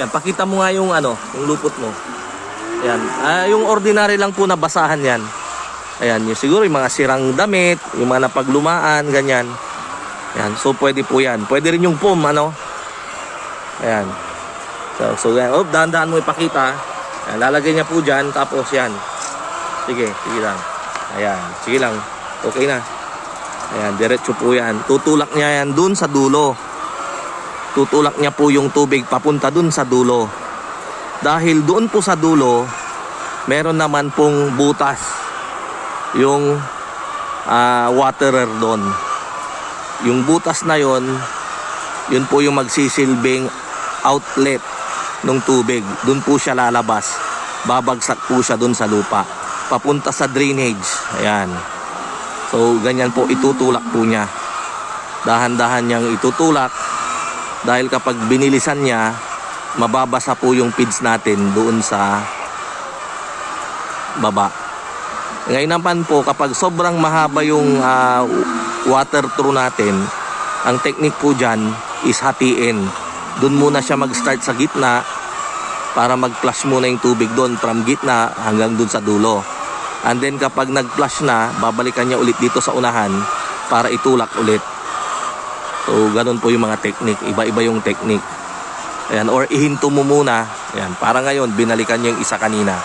Yan, pakita mo nga yung ano, yung lupot mo. Ayan. Ah, yung ordinary lang po na basahan yan. Ayan, yung siguro yung mga sirang damit, yung mga napaglumaan, ganyan. Ayan, so pwede po yan. Pwede rin yung foam, ano. Ayan. So, so yan. Oh, dahan-dahan mo ipakita. Ayan, lalagay niya po dyan, tapos yan. Sige, sige lang. Ayan, sige lang. Okay na. Ayan, diretso po yan. Tutulak niya yan dun sa dulo. Tutulak niya po yung tubig papunta dun sa dulo. Dahil doon po sa dulo, meron naman pong butas yung ah, waterer doon. Yung butas na yon, yun po yung magsisilbing outlet ng tubig. Doon po siya lalabas. Babagsak po siya doon sa lupa. Papunta sa drainage. Ayan. So, ganyan po itutulak po niya. Dahan-dahan niyang itutulak dahil kapag binilisan niya, mababasa po yung feeds natin doon sa baba. Ngayon naman po, kapag sobrang mahaba yung ah, water through natin, ang technique po dyan is hatiin. Doon muna siya mag-start sa gitna para mag-flush muna yung tubig doon from gitna hanggang doon sa dulo. And then kapag nag-flush na, babalikan niya ulit dito sa unahan para itulak ulit. So, ganun po yung mga technique. Iba-iba yung technique. Ayan, or ihinto mo muna. Ayan, para ngayon, binalikan niya yung isa kanina.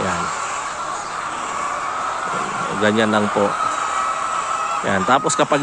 Ayan. Ganyan lang po. Ayan, tapos kapag